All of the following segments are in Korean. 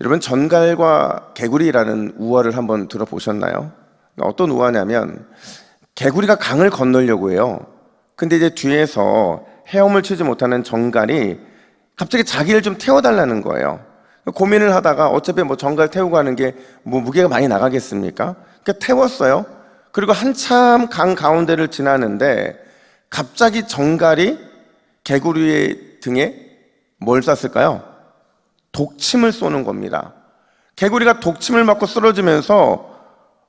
여러분 전갈과 개구리라는 우화를 한번 들어보셨나요? 어떤 우화냐면 개구리가 강을 건너려고 해요. 근데 이제 뒤에서 헤엄을 치지 못하는 정갈이 갑자기 자기를 좀 태워달라는 거예요. 고민을 하다가 어차피 뭐 정갈 태우고 가는 게 뭐 무게가 많이 나가겠습니까? 그러니까 태웠어요. 그리고 한참 강 가운데를 지나는데 갑자기 정갈이 개구리의 등에 뭘 쐈을까요? 독침을 쏘는 겁니다. 개구리가 독침을 맞고 쓰러지면서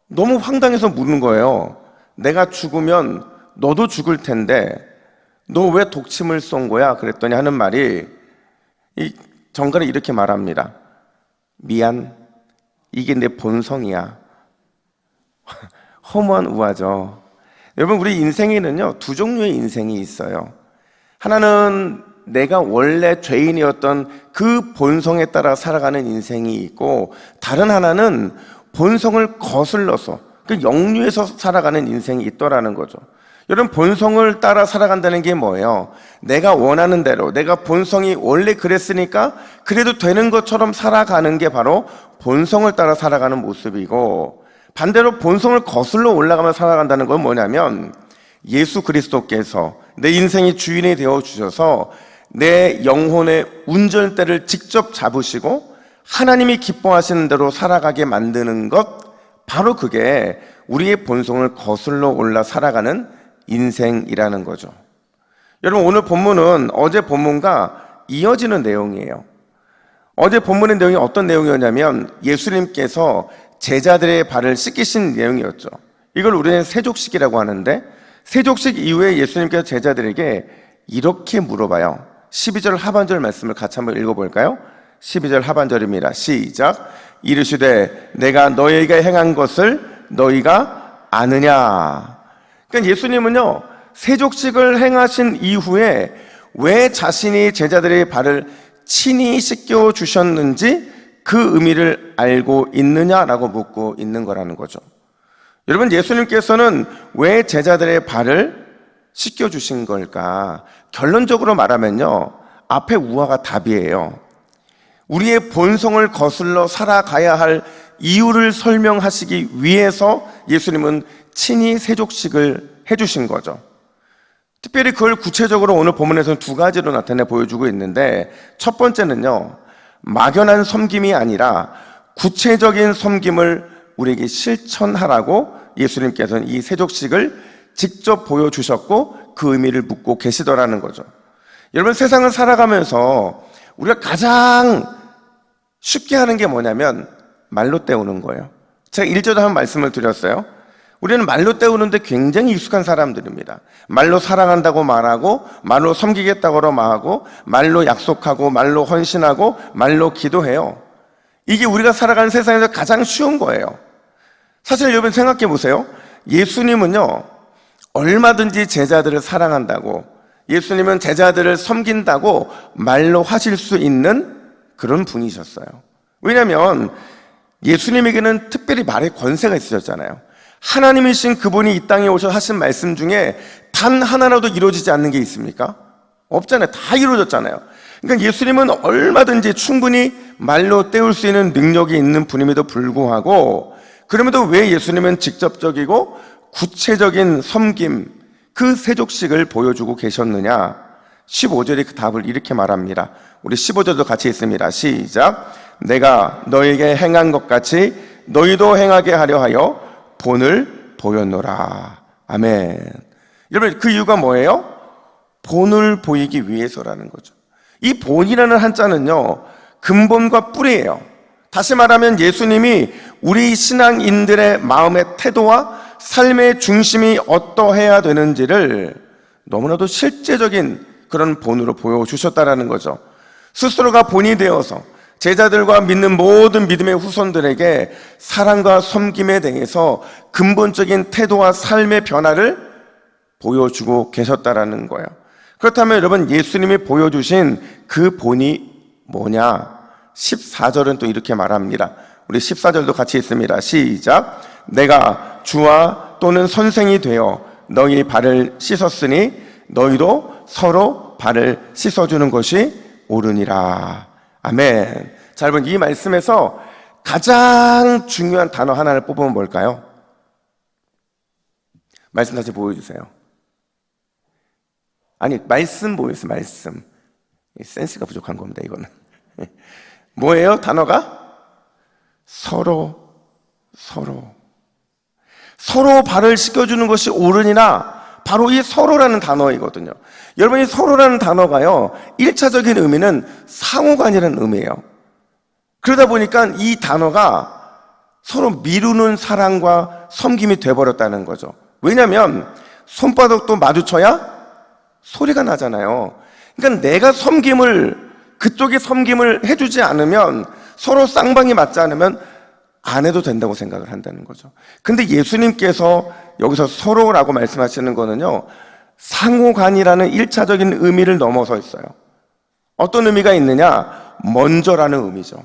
너무 황당해서 묻는 거예요. 내가 죽으면 너도 죽을 텐데 너 왜 독침을 쏜 거야? 그랬더니 하는 말이 이 정갈이 이렇게 말합니다. 미안. 이게 내 본성이야. 허무한 우화죠. 여러분 우리 인생에는요 두 종류의 인생이 있어요. 하나는 내가 원래 죄인이었던 그 본성에 따라 살아가는 인생이 있고 다른 하나는 본성을 거슬러서 그 영류에서 살아가는 인생이 있더라는 거죠. 여러분 본성을 따라 살아간다는 게 뭐예요? 내가 원하는 대로 내가 본성이 원래 그랬으니까 그래도 되는 것처럼 살아가는 게 바로 본성을 따라 살아가는 모습이고 반대로 본성을 거슬러 올라가며 살아간다는 건 뭐냐면 예수 그리스도께서 내 인생의 주인이 되어 주셔서 내 영혼의 운전대를 직접 잡으시고 하나님이 기뻐하시는 대로 살아가게 만드는 것 바로 그게 우리의 본성을 거슬러 올라 살아가는 인생이라는 거죠. 여러분 오늘 본문은 어제 본문과 이어지는 내용이에요. 어제 본문의 내용이 어떤 내용이었냐면 예수님께서 제자들의 발을 씻기신 내용이었죠. 이걸 우리는 세족식이라고 하는데 세족식 이후에 예수님께서 제자들에게 이렇게 물어봐요. 12절 하반절 말씀을 같이 한번 읽어볼까요? 12절 하반절입니다. 시작. 이르시되 내가 너희에게 행한 것을 너희가 아느냐. 그러니까 예수님은요 세족식을 행하신 이후에 왜 자신이 제자들의 발을 친히 씻겨 주셨는지 그 의미를 알고 있느냐라고 묻고 있는 거라는 거죠. 여러분 예수님께서는 왜 제자들의 발을 씻겨 주신 걸까? 결론적으로 말하면요. 앞에 우화가 답이에요. 우리의 본성을 거슬러 살아가야 할 이유를 설명하시기 위해서 예수님은 친히 세족식을 해주신 거죠. 특별히 그걸 구체적으로 오늘 본문에서는 두 가지로 나타내 보여주고 있는데 첫 번째는요. 막연한 섬김이 아니라 구체적인 섬김을 우리에게 실천하라고 예수님께서는 이 세족식을 직접 보여주셨고 그 의미를 묻고 계시더라는 거죠. 여러분 세상을 살아가면서 우리가 가장 쉽게 하는 게 뭐냐면 말로 때우는 거예요. 제가 일절에 한 말씀을 드렸어요. 우리는 말로 때우는데 굉장히 익숙한 사람들입니다. 말로 사랑한다고 말하고, 말로 섬기겠다고 말하고, 말로 약속하고, 말로 헌신하고, 말로 기도해요. 이게 우리가 살아가는 세상에서 가장 쉬운 거예요. 사실 여러분 생각해 보세요. 예수님은요, 얼마든지 제자들을 사랑한다고, 예수님은 제자들을 섬긴다고 말로 하실 수 있는 그런 분이셨어요. 왜냐하면 예수님에게는 특별히 말의 권세가 있으셨잖아요. 하나님이신 그분이 이 땅에 오셔 하신 말씀 중에 단 하나라도 이루어지지 않는 게 있습니까? 없잖아요. 다 이루어졌잖아요. 그러니까 예수님은 얼마든지 충분히 말로 때울 수 있는 능력이 있는 분임에도 불구하고 그럼에도 왜 예수님은 직접적이고 구체적인 섬김, 그 세족식을 보여주고 계셨느냐? 15절에 그 답을 이렇게 말합니다. 우리 15절도 같이 있습니다. 시작. 내가 너에게 행한 것 같이 너희도 행하게 하려 하여 본을 보였노라. 아멘. 여러분, 그 이유가 뭐예요? 본을 보이기 위해서라는 거죠. 이 본이라는 한자는요, 근본과 뿌리예요. 다시 말하면 예수님이 우리 신앙인들의 마음의 태도와 삶의 중심이 어떠해야 되는지를 너무나도 실제적인 그런 본으로 보여주셨다라는 거죠. 스스로가 본이 되어서 제자들과 믿는 모든 믿음의 후손들에게 사랑과 섬김에 대해서 근본적인 태도와 삶의 변화를 보여주고 계셨다라는 거예요. 그렇다면 여러분 예수님이 보여주신 그 본이 뭐냐? 14절은 또 이렇게 말합니다. 우리 14절도 같이 있습니다. 시작. 내가 주와 또는 선생이 되어 너희 발을 씻었으니 너희도 서로 발을 씻어주는 것이 옳으니라. 아멘. 자, 여러분, 이 말씀에서 가장 중요한 단어 하나를 뽑으면 뭘까요? 말씀 다시 보여주세요. 아니, 말씀 보여주세요, 말씀. 센스가 부족한 겁니다, 이거는. 뭐예요, 단어가? 서로, 서로. 서로 발을 씻겨주는 것이 옳으니나 바로 이 서로라는 단어이거든요. 여러분, 이 서로라는 단어가요, 1차적인 의미는 상호간이라는 의미예요. 그러다 보니까 이 단어가 서로 미루는 사랑과 섬김이 돼버렸다는 거죠. 왜냐하면 손바닥도 마주쳐야 소리가 나잖아요. 그러니까 내가 섬김을 그쪽이 섬김을 해주지 않으면 서로 쌍방이 맞지 않으면 안 해도 된다고 생각을 한다는 거죠. 근데 예수님께서 여기서 서로라고 말씀하시는 거는요, 상호간이라는 일차적인 의미를 넘어서 있어요. 어떤 의미가 있느냐? 먼저라는 의미죠.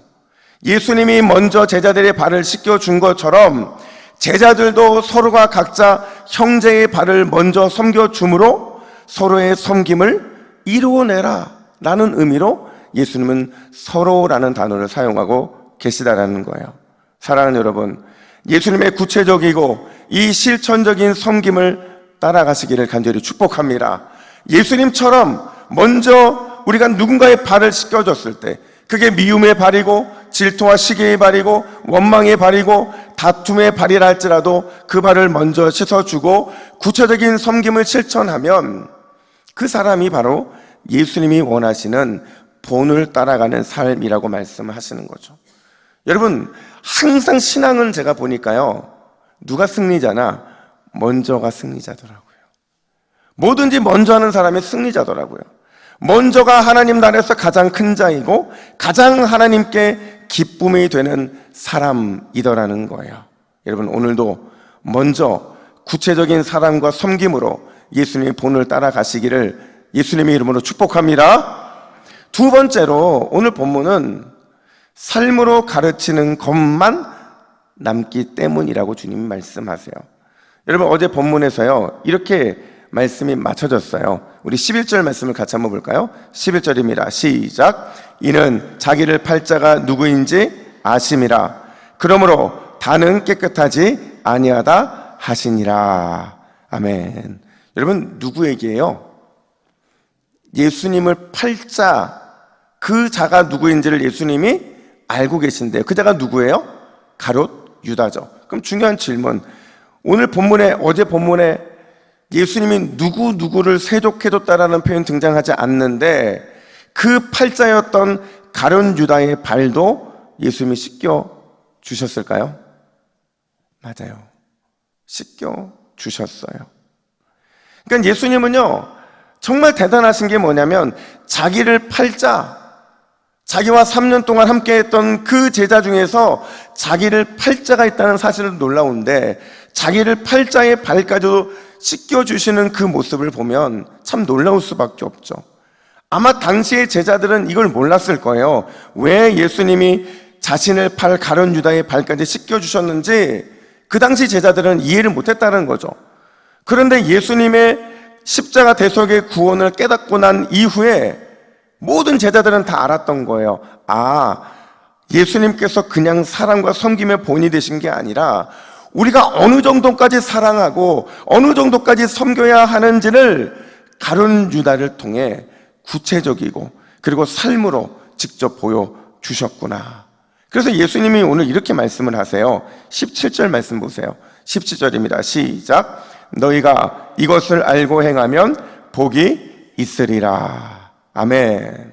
예수님이 먼저 제자들의 발을 씻겨준 것처럼 제자들도 서로가 각자 형제의 발을 먼저 섬겨줌으로 서로의 섬김을 이루어내라 라는 의미로 예수님은 서로라는 단어를 사용하고 계시다라는 거예요. 사랑하는 여러분, 예수님의 구체적이고 이 실천적인 섬김을 따라가시기를 간절히 축복합니다. 예수님처럼 먼저 우리가 누군가의 발을 씻겨줬을 때 그게 미움의 발이고 질투와 시기의 발이고 원망의 발이고 다툼의 발이라 할지라도 그 발을 먼저 씻어주고 구체적인 섬김을 실천하면 그 사람이 바로 예수님이 원하시는 본을 따라가는 삶이라고 말씀하시는 거죠. 여러분, 항상 신앙은 제가 보니까요, 누가 승리자나 먼저가 승리자더라고요. 뭐든지 먼저 하는 사람이 승리자더라고요. 먼저가 하나님 나라에서 가장 큰 자이고 가장 하나님께 기쁨이 되는 사람이더라는 거예요. 여러분, 오늘도 먼저 구체적인 사랑과 섬김으로 예수님의 본을 따라가시기를 예수님의 이름으로 축복합니다. 두 번째로 오늘 본문은 삶으로 가르치는 것만 남기 때문이라고 주님이 말씀하세요. 여러분 어제 본문에서요. 이렇게 말씀이 맞춰졌어요. 우리 11절 말씀을 같이 한번 볼까요? 11절입니다. 시작. 이는 자기를 팔자가 누구인지 아심이라. 그러므로 다는 깨끗하지 아니하다 하시니라. 아멘. 여러분 누구에게요? 예수님을 팔자 그 자가 누구인지를 예수님이 알고 계신데요. 그 자가 누구예요? 가롯 유다죠. 그럼 중요한 질문. 오늘 본문에 어제 본문에 예수님이 누구 누구를 세족해줬다라는 표현 등장하지 않는데 그 팔자였던 가룟 유다의 발도 예수님이 씻겨 주셨을까요? 맞아요. 씻겨 주셨어요. 그러니까 예수님은요, 정말 대단하신 게 뭐냐면 자기를 팔자, 자기와 3년 동안 함께 했던 그 제자 중에서 자기를 팔자가 있다는 사실은 놀라운데 자기를 팔자의 발까지도 씻겨주시는 그 모습을 보면 참 놀라울 수밖에 없죠. 아마 당시의 제자들은 이걸 몰랐을 거예요. 왜 예수님이 자신을 팔 가련 유다의 발까지 씻겨주셨는지 그 당시 제자들은 이해를 못했다는 거죠. 그런데 예수님의 십자가 대속의 구원을 깨닫고 난 이후에 모든 제자들은 다 알았던 거예요. 아, 예수님께서 그냥 사랑과 섬김의 본이 되신 게 아니라 우리가 어느 정도까지 사랑하고 어느 정도까지 섬겨야 하는지를 가룟 유다를 통해 구체적이고 그리고 삶으로 직접 보여 주셨구나. 그래서 예수님이 오늘 이렇게 말씀을 하세요. 17절 말씀 보세요. 17절입니다. 시작. 너희가 이것을 알고 행하면 복이 있으리라. 아멘.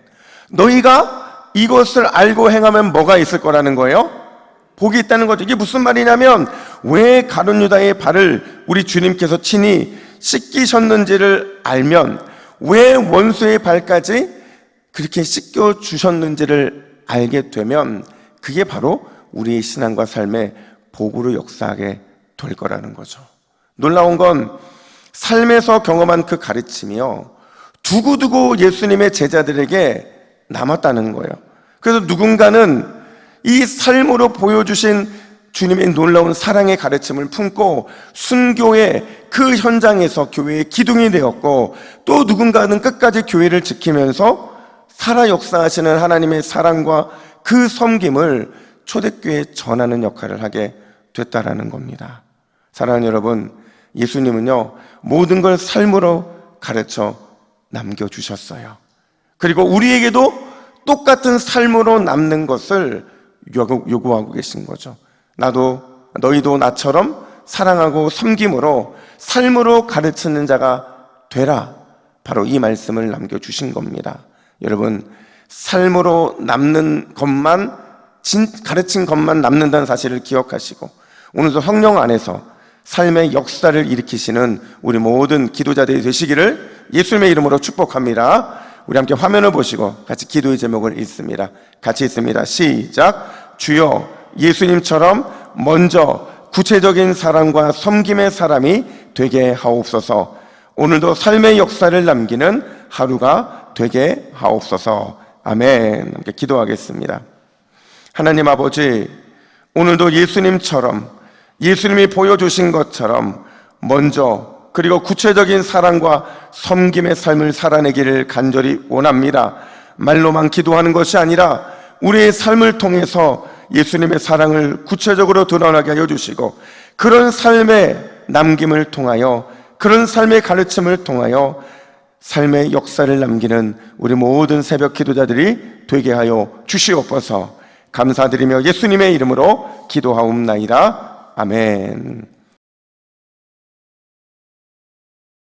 너희가 이것을 알고 행하면 뭐가 있을 거라는 거예요? 복이 있다는 거죠. 이게 무슨 말이냐면 왜 가룟 유다의 발을 우리 주님께서 친히 씻기셨는지를 알면 왜 원수의 발까지 그렇게 씻겨 주셨는지를 알게 되면 그게 바로 우리의 신앙과 삶의 복으로 역사하게 될 거라는 거죠. 놀라운 건 삶에서 경험한 그 가르침이요. 두고두고 예수님의 제자들에게 남았다는 거예요. 그래서 누군가는 이 삶으로 보여주신 주님의 놀라운 사랑의 가르침을 품고 순교의 그 현장에서 교회의 기둥이 되었고 또 누군가는 끝까지 교회를 지키면서 살아 역사하시는 하나님의 사랑과 그 섬김을 초대교회에 전하는 역할을 하게 됐다라는 겁니다. 사랑하는 여러분, 예수님은요, 모든 걸 삶으로 가르쳐 남겨주셨어요. 그리고 우리에게도 똑같은 삶으로 남는 것을 요구- 요구하고 계신 거죠. 나도, 너희도 나처럼 사랑하고 섬김으로 삶으로 가르치는 자가 되라. 바로 이 말씀을 남겨주신 겁니다. 여러분, 삶으로 남는 것만, 진, 가르친 것만 남는다는 사실을 기억하시고, 오늘도 성령 안에서 삶의 역사를 일으키시는 우리 모든 기도자들이 되시기를 예수님의 이름으로 축복합니다. 우리 함께 화면을 보시고 같이 기도의 제목을 읽습니다. 같이 읽습니다. 시작. 주여 예수님처럼 먼저 구체적인 사랑과 섬김의 사람이 되게 하옵소서. 오늘도 삶의 역사를 남기는 하루가 되게 하옵소서. 아멘. 함께 기도하겠습니다. 하나님 아버지, 오늘도 예수님처럼 예수님이 보여주신 것처럼 먼저 그리고 구체적인 사랑과 섬김의 삶을 살아내기를 간절히 원합니다. 말로만 기도하는 것이 아니라 우리의 삶을 통해서 예수님의 사랑을 구체적으로 드러나게 하여 주시고 그런 삶의 남김을 통하여 그런 삶의 가르침을 통하여 삶의 역사를 남기는 우리 모든 새벽 기도자들이 되게 하여 주시옵소서 감사드리며 예수님의 이름으로 기도하옵나이다. 아멘.